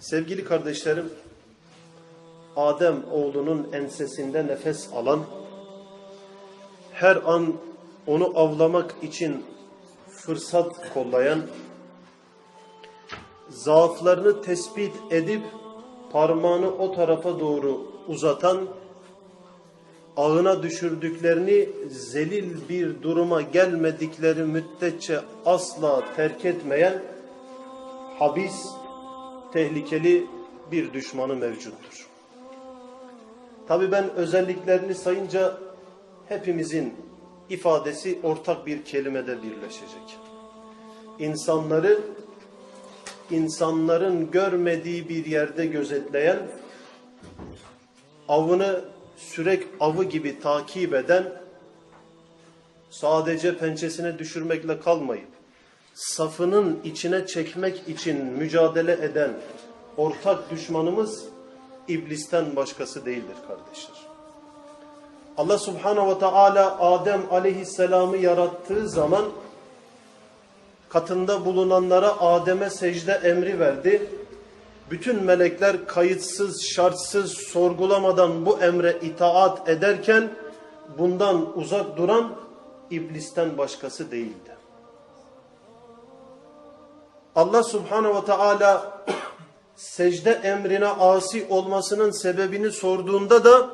Sevgili kardeşlerim, Adem oğlunun ensesinde nefes alan, her an onu avlamak için fırsat kollayan, zaaflarını tespit edip parmağını o tarafa doğru uzatan, ağına düşürdüklerini zelil bir duruma gelmedikleri müddetçe asla terk etmeyen, habis, tehlikeli bir düşmanı mevcuttur. Tabi ben özelliklerini sayınca hepimizin ifadesi ortak bir kelimede birleşecek. İnsanları insanların görmediği bir yerde gözetleyen, avını sürek avı gibi takip eden, sadece pençesine düşürmekle kalmayıp, safının içine çekmek için mücadele eden ortak düşmanımız iblisten başkası değildir kardeşler. Allah subhanahu ve teala Adem aleyhisselamı yarattığı zaman katında bulunanlara Adem'e secde emri verdi. Bütün melekler kayıtsız, şartsız, sorgulamadan bu emre itaat ederken bundan uzak duran iblisten başkası değildi. Allah subhanahu ve teala secde emrine asi olmasının sebebini sorduğunda da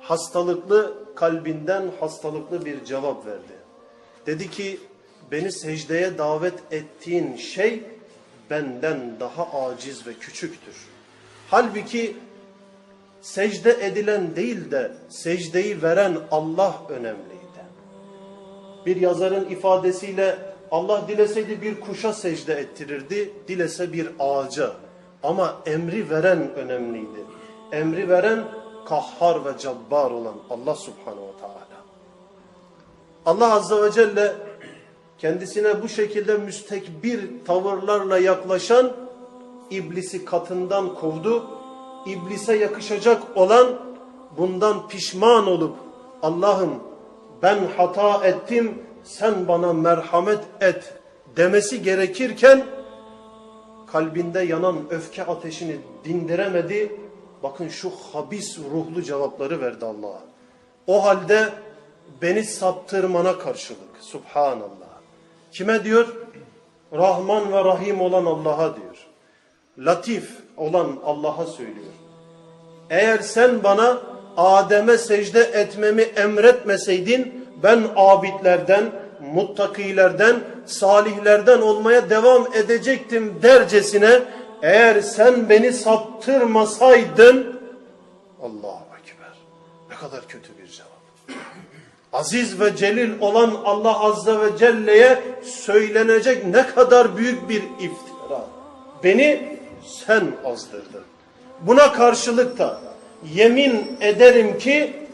hastalıklı kalbinden hastalıklı bir cevap verdi. Dedi ki beni secdeye davet ettiğin şey benden daha aciz ve küçüktür. Halbuki secde edilen değil de secdeyi veren Allah önemliydi. Bir yazarın ifadesiyle Allah dileseydi bir kuşa secde ettirirdi, dilese bir ağaca. Ama emri veren önemliydi. Emri veren kahhar ve cabbar olan Allah subhanehu ve teala. Allah azze ve celle kendisine bu şekilde müstekbir tavırlarla yaklaşan iblisi katından kovdu. İblise yakışacak olan bundan pişman olup Allah'ım ben hata ettim sen bana merhamet et demesi gerekirken kalbinde yanan öfke ateşini dindiremedi. Bakın şu habis ruhlu cevapları verdi Allah'a. O halde beni saptırmana karşılık. Subhanallah. Kime diyor? Rahman ve Rahim olan Allah'a diyor. Latif olan Allah'a söylüyor. Eğer sen bana Adem'e secde etmemi emretmeseydin ben abidlerden, muttakilerden, salihlerden olmaya devam edecektim dercesine eğer sen beni saptırmasaydın Allahu Ekber. Ne kadar kötü bir cevap. Aziz ve celil olan Allah Azze ve Celle'ye söylenecek ne kadar büyük bir iftira. Beni sen azdırdın. Buna karşılık da yemin ederim ki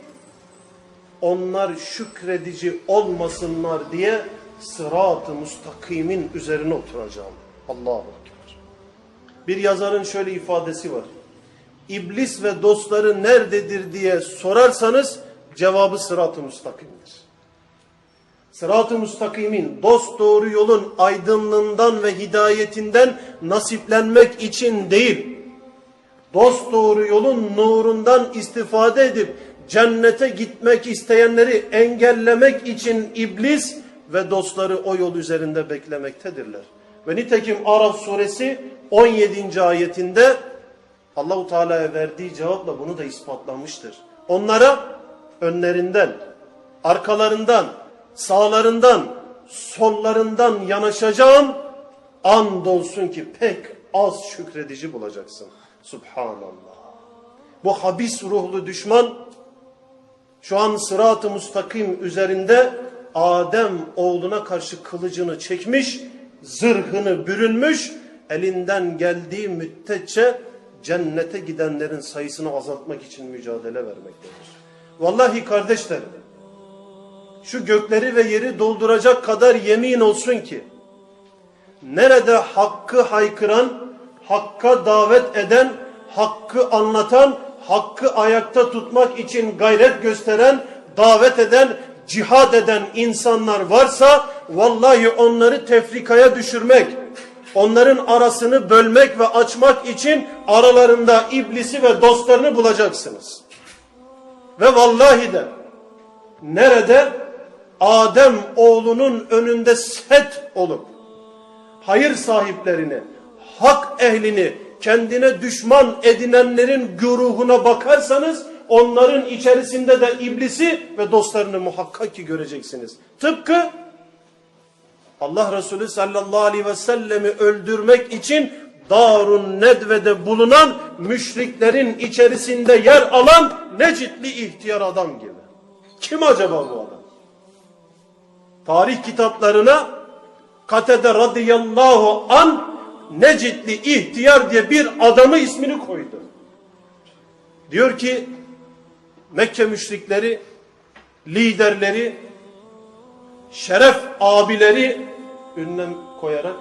onlar şükredici olmasınlar diye sırat-ı müstakimin üzerine oturacağım. Allahu Ekber. Bir yazarın şöyle ifadesi var. İblis ve dostları nerededir diye sorarsanız cevabı sırat-ı müstakimdir. Sırat-ı müstakimin dost doğru yolun aydınlığından ve hidayetinden nasiplenmek için değil, dost doğru yolun nurundan istifade edip cennete gitmek isteyenleri engellemek için iblis ve dostları o yol üzerinde beklemektedirler. Ve nitekim Araf suresi 17. ayetinde Allahu Teala'ya verdiği cevapla bunu da ispatlamıştır. Onlara önlerinden, arkalarından, sağlarından, sollarından yanaşacağım. Andolsun ki pek az şükredici bulacaksın. Subhanallah. Bu habis ruhlu düşman şu an sırat-ı müstakim üzerinde Adem oğluna karşı kılıcını çekmiş, zırhını bürünmüş, elinden geldiği müddetçe cennete gidenlerin sayısını azaltmak için mücadele vermektedir. Vallahi kardeşlerim, şu gökleri ve yeri dolduracak kadar yemin olsun ki, nerede hakkı haykıran, hakka davet eden, hakkı anlatan, hakkı ayakta tutmak için gayret gösteren, davet eden, cihad eden insanlar varsa vallahi onları tefrikaya düşürmek, onların arasını bölmek ve açmak için aralarında iblisi ve dostlarını bulacaksınız. Ve vallahi de nerede Adem oğlunun önünde set olup hayır sahiplerini, hak ehlini kendine düşman edinenlerin güruhuna bakarsanız onların içerisinde de iblisi ve dostlarını muhakkak ki göreceksiniz. Tıpkı Allah Resulü sallallahu aleyhi ve sellemi öldürmek için Darun Nedve'de bulunan müşriklerin içerisinde yer alan Necitli ihtiyar adam gibi. Kim acaba bu adam? Tarih kitaplarına Katede radıyallahu an Necitli ihtiyar diye bir adamı ismini koydu. Diyor ki Mekke müşrikleri, liderleri, şeref abileri ünlem koyarak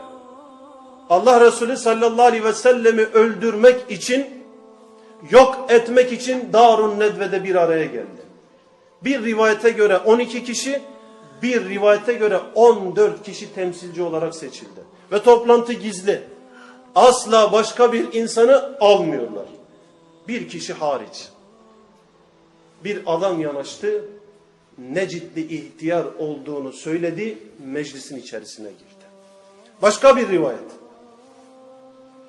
Allah Resulü sallallahu aleyhi ve sellemi öldürmek için yok etmek için Darun Nedve'de bir araya geldi. Bir rivayete göre 12 kişi, bir rivayete göre 14 kişi temsilci olarak seçildi. Ve toplantı gizli. Asla başka bir insanı almıyorlar. Bir kişi hariç. Bir adam yanaştı, Necitli ihtiyar olduğunu söyledi, meclisin içerisine girdi. Başka bir rivayet.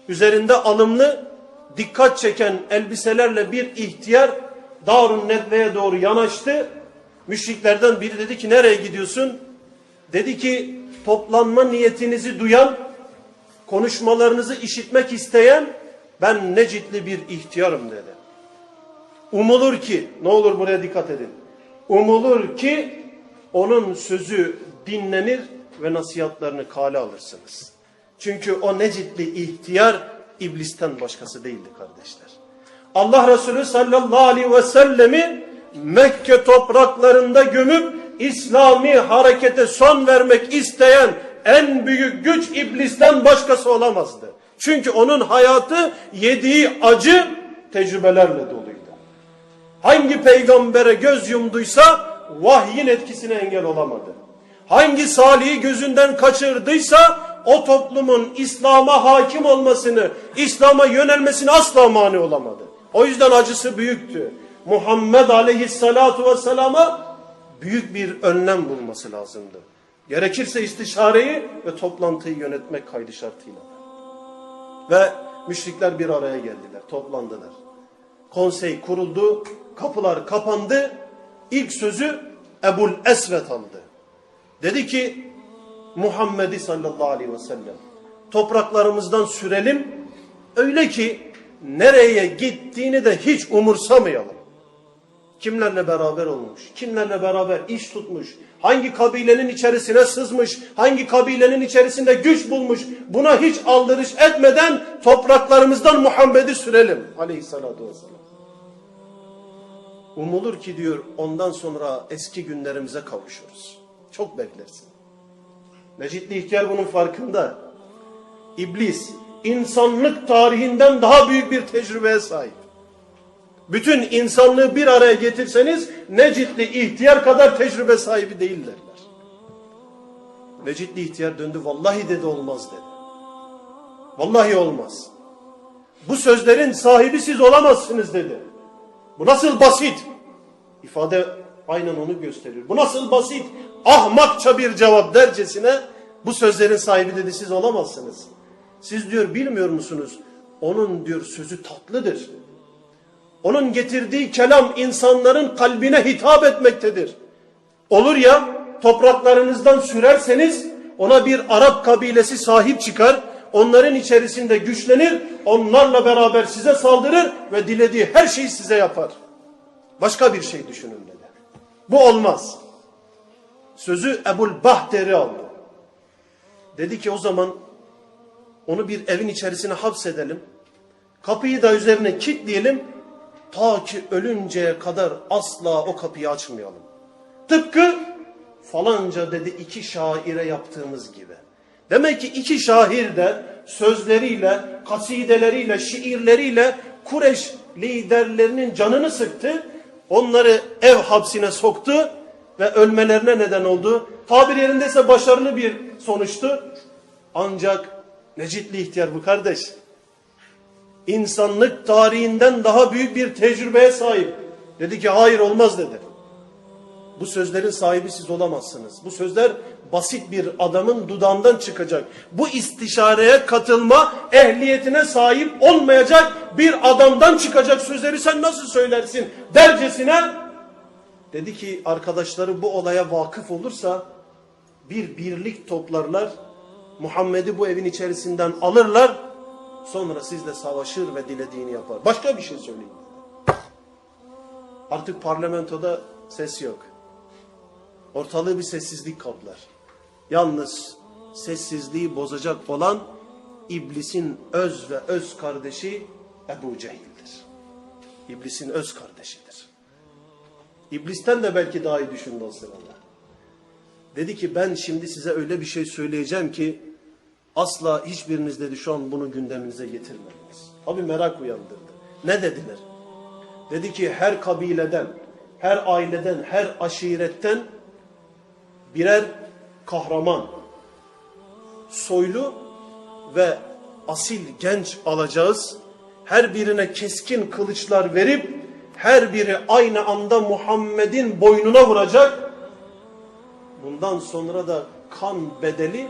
Üzerinde alımlı, dikkat çeken elbiselerle bir ihtiyar Darun Nedve'ye doğru yanaştı. Müşriklerden biri dedi ki nereye gidiyorsun? Dedi ki toplanma niyetinizi duyan, konuşmalarınızı işitmek isteyen ben Necitli bir ihtiyarım dedi. Umulur ki, ne olur buraya dikkat edin. Umulur ki onun sözü dinlenir ve nasihatlarını kale alırsınız. Çünkü o Necitli ihtiyar iblisten başkası değildi kardeşler. Allah Resulü sallallahu aleyhi ve sellemi Mekke topraklarında gömüp İslami harekete son vermek isteyen en büyük güç iblisten başkası olamazdı. Çünkü onun hayatı yediği acı tecrübelerle doluydu. Hangi peygambere göz yumduysa vahyin etkisine engel olamadı. Hangi salihi gözünden kaçırdıysa o toplumun İslam'a hakim olmasını, İslam'a yönelmesini asla mani olamadı. O yüzden acısı büyüktü. Muhammed aleyhissalatu vesselama büyük bir önlem bulması lazımdı. Gerekirse istişareyi ve toplantıyı yönetmek kaydı şartıyla. Ve müşrikler bir araya geldiler, toplandılar. Konsey kuruldu, kapılar kapandı. İlk sözü Ebul Esvet aldı. Dedi ki Muhammed'i sallallahu aleyhi ve sellem topraklarımızdan sürelim öyle ki nereye gittiğini de hiç umursamayalım. Kimlerle beraber olmuş, kimlerle beraber iş tutmuş, hangi kabilenin içerisine sızmış, hangi kabilenin içerisinde güç bulmuş, buna hiç aldırış etmeden topraklarımızdan Muhammed'i sürelim aleyhissalatu vesselam. Umulur ki diyor ondan sonra eski günlerimize kavuşuruz. Çok beklersin. Necitli ihtiyar bunun farkında. İblis insanlık tarihinden daha büyük bir tecrübeye sahip. Bütün insanlığı bir araya getirseniz Necitli ihtiyar kadar tecrübe sahibi değillerler. Necitli ihtiyar döndü vallahi dedi olmaz dedi. Vallahi olmaz. Bu sözlerin sahibi siz olamazsınız dedi. Bu nasıl basit? İfade aynen onu gösteriyor. Bu nasıl basit? Ahmakça bir cevap dercesine bu sözlerin sahibi dedi siz olamazsınız. Siz diyor bilmiyor musunuz? Onun diyor sözü tatlıdır. Onun getirdiği kelam insanların kalbine hitap etmektedir. Olur ya topraklarınızdan sürerseniz ona bir Arap kabilesi sahip çıkar. Onların içerisinde güçlenir. Onlarla beraber size saldırır ve dilediği her şeyi size yapar. Başka bir şey düşünün dedi. Bu olmaz. Sözü Ebul Bahter'i aldı. Dedi ki o zaman onu bir evin içerisine hapsedelim. Kapıyı da üzerine kilitleyelim. Ta ki ölünceye kadar asla o kapıyı açmayalım. Tıpkı falanca dedi iki şaire yaptığımız gibi. Demek ki iki şair de sözleriyle, kasideleriyle, şiirleriyle Kureş liderlerinin canını sıktı. Onları ev hapsine soktu ve ölmelerine neden oldu. Tabir yerindeyse başarılı bir sonuçtu. Ancak Necitli ihtiyar bu kardeş. İnsanlık tarihinden daha büyük bir tecrübeye sahip. Dedi ki hayır olmaz dedi. Bu sözlerin sahibi siz olamazsınız. Bu sözler basit bir adamın dudağından çıkacak. Bu istişareye katılma ehliyetine sahip olmayacak bir adamdan çıkacak sözleri sen nasıl söylersin dercesine. Dedi ki arkadaşları bu olaya vakıf olursa bir birlik toplarlar. Muhammed'i bu evin içerisinden alırlar. Sonra sizle savaşır ve dilediğini yapar. Başka bir şey söyleyeyim. Artık parlamentoda ses yok. Ortalığı bir sessizlik kaplar. Yalnız sessizliği bozacak olan iblisin öz ve öz kardeşi Ebu Cehil'dir. İblisin öz kardeşidir. İblisten de belki daha iyi düşündü o. Dedi ki ben şimdi size öyle bir şey söyleyeceğim ki asla hiçbiriniz dedi şu an bunu gündeminize getirmediniz. Abi merak uyandırdı. Ne dediler? Dedi ki her kabileden, her aileden, her aşiretten birer kahraman, soylu ve asil genç alacağız. Her birine keskin kılıçlar verip her biri aynı anda Muhammed'in boynuna vuracak. Bundan sonra da kan bedeli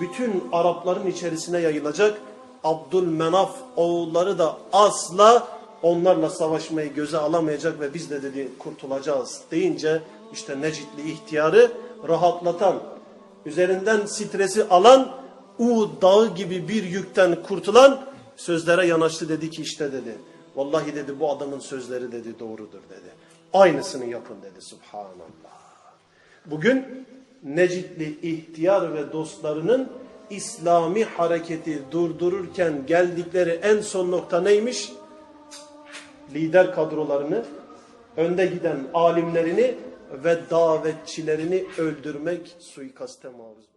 bütün Arapların içerisine yayılacak. Abdülmenaf oğulları da asla onlarla savaşmayı göze alamayacak ve biz de dedi kurtulacağız deyince işte Necitli ihtiyarı rahatlatan, üzerinden stresi alan, U dağı gibi bir yükten kurtulan sözlere yanaştı dedi ki işte dedi. Vallahi dedi bu adamın sözleri dedi doğrudur dedi. Aynısını yapın dedi subhanallah. Bugün Necitli ihtiyar ve dostlarının İslami hareketi durdururken geldikleri en son nokta neymiş? Lider kadrolarını, önde giden alimlerini ve davetçilerini öldürmek suikaste maruz.